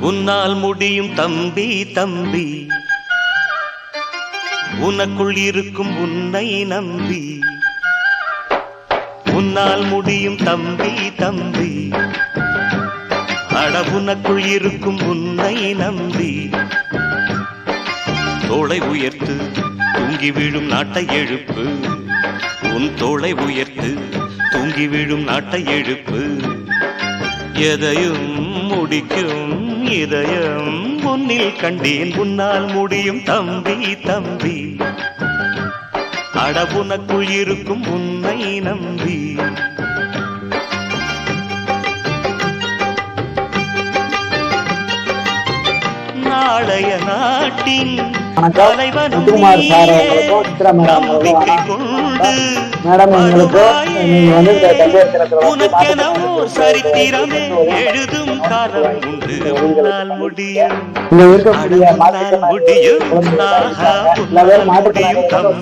உன்னால் முடியும் தம்பி தம்பி. உனக்குள் இருக்கும் உன்னை நம்பி. உன்னால் முடியும் தம்பி தம்பி. அட உனக்குள் இருக்கும் உன்னை நம்பி. தோளை உயர்த்து தூங்கி விழும் நாட்டை எழுப்பு. உன் தோளை உயர்த்து தூங்கி விழும் நாட்டை எழுப்பு. எதையும் முடிக்கும் இதயம் உன்னில் கண்டேன். உன்னால் முடியும் தம்பி தம்பி. அடபுனக்குள் இருக்கும் உன்னை நம்பி. நாளைய நாட்டின் வணக்கம். தலைவனும் முத்துக்குமார் சார் நீயே. அவர்களுக்கும் சித்ரா மேடம். கொண்டு மேடம் எங்களுக்கு நீங்க வந்து இந்த கல்வியர் இங்க இருக்கக்கூடிய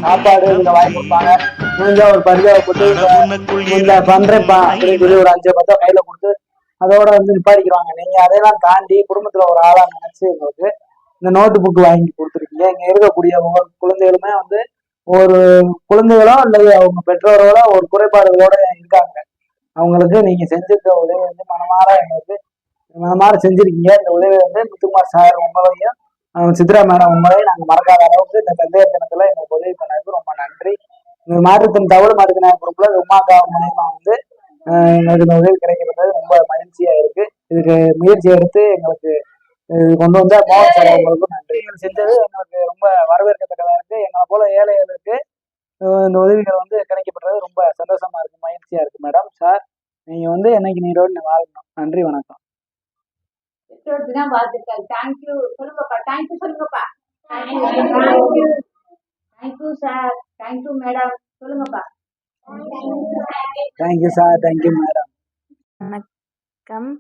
சாப்பாடு வாங்கி கொடுப்பாங்க. முடிஞ்ச ஒரு பரிதாப கொடுத்து அட உனக்குள் இந்த பண்றேன்ப்பா அப்படின்னு சொல்லி ஒரு அஞ்சு பத்தோ கையில கொடுத்து அதோட வந்து நிப்பாடிக்கிறாங்க நீங்க அதையெல்லாம் தாண்டி குடும்பத்துல ஒரு ஆளா நினைச்சு எங்களுக்கு இந்த நோட்டு புக் வாங்கி கொடுத்துருக்கீங்க. இங்க இருக்கக்கூடிய ஒவ்வொரு குழந்தைகளுமே வந்து ஒரு குழந்தைகளோ அல்லது அவங்க பெற்றோர்களோ ஒரு குறைபாடுகளோட இருக்காங்க. அவங்களுக்கு நீங்க செஞ்சிருக்க உதவி வந்து மனமாற எங்களுக்கு மனமாற செஞ்சிருக்கீங்க. இந்த உதவி வந்து முத்துக்குமார் சார் உங்களையும் சித்ரா மேடம் உங்களையும் நாங்க மறக்காத அளவுக்கு இந்த தந்தையர் தினத்துல எங்களுக்கு உதவி பண்ணதுக்கு ரொம்ப நன்றி. இந்த மாற்றுத்தன் தவறு மாற்றுத்திறனாளி குரூப்ல உமாக்கா மூலயமா வந்து எங்களுக்கு இந்த உதவி கிடைக்கப்பட்டது ரொம்ப மகிழ்ச்சியா இருக்கு. இதுக்கு முயற்சி எடுத்து எங்களுக்கு இது கொண்டு வந்த மோகன் சார் அவங்களுக்கும் நன்றி நீங்கள் செஞ்சது எங்களுக்கு ரொம்ப வரவேற்கத்தக்கதா இருக்கு. எங்களை போல ஏழைகளுக்கு இந்த உதவிகள் வந்து கிடைக்கப்பட்டது ரொம்ப சந்தோஷமா இருக்கு மகிழ்ச்சியா இருக்கு மேடம் சார் நீங்க வந்து என்னைக்கு நீரோடு வாழணும். நன்றி வணக்கம். தேங்க்யூ சொல்லுங்கப்பா. தேங்க்யூ சொல்லுங்கப்பா. Thank you sir thank you madam சொல்லுங்கப்பா. Thank you sir thank you madam வணக்கம்.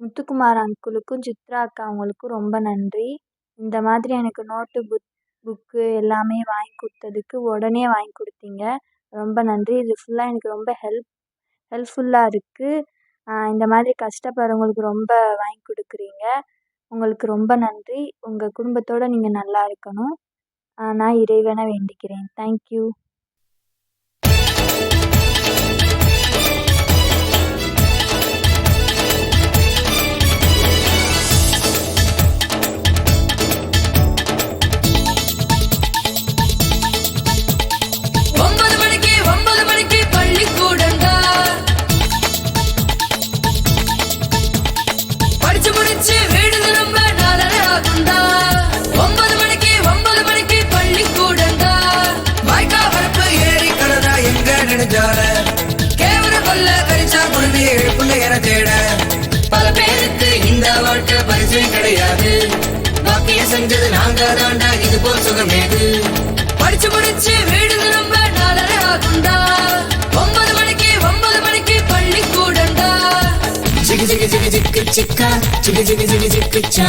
முத்துக்குமார் அங்குளுக்கும் சித்ரா அக்கா அவங்களுக்கும் ரொம்ப நன்றி. இந்த மாதிரி எனக்கு நோட்டு புக் புக்கு எல்லாமே வாங்கி கொடுத்ததுக்கு உடனே வாங்கி கொடுத்தீங்க. ரொம்ப நன்றி. இது ஃபுல்லாக எனக்கு ரொம்ப ஹெல்ப் ஹெல்ப்ஃபுல்லாக இருக்குது இந்த மாதிரி கஷ்டப்படுறவங்களுக்கு ரொம்ப வாங்கி கொடுக்குறீங்க. உங்களுக்கு ரொம்ப நன்றி. உங்கள் குடும்பத்தோடு நீங்கள் நல்லா இருக்கணும். நான் இறைவனை வேண்டிக்கிறேன். தேங்க்யூ படிச்சு முடிச்சு வீடு திரும்ப நாலரை ஆகுண்டா ஒன்பது மணிக்கு ஒன்பது மணிக்கு பள்ளி பள்ளிக்கூடண்டா வாய்க்கா வரப்பு ஏறி கடதா எங்க நெடுஞ்சால கேவர கொல்ல கரிச்சா குழந்தை எழுப்புங்க என தேட. பல பேருக்கு இந்த வாழ்க்கை பரிசு கிடையாது. பாக்கிய செஞ்சது நாங்க தாண்டா இது போல் சுகமேது படிச்சு முடிச்சு చిక్క చిక చిక చిక చిక్క చా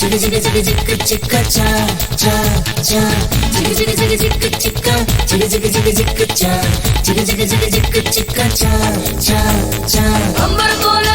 చిక చిక చిక చిక్క చిక్క చా చా చా చిక చిక చిక చిక్క చిక్క చిక చిక చిక చిక్క చా చిక చిక చిక చిక్క చిక్క చా చా చా అంబర కోల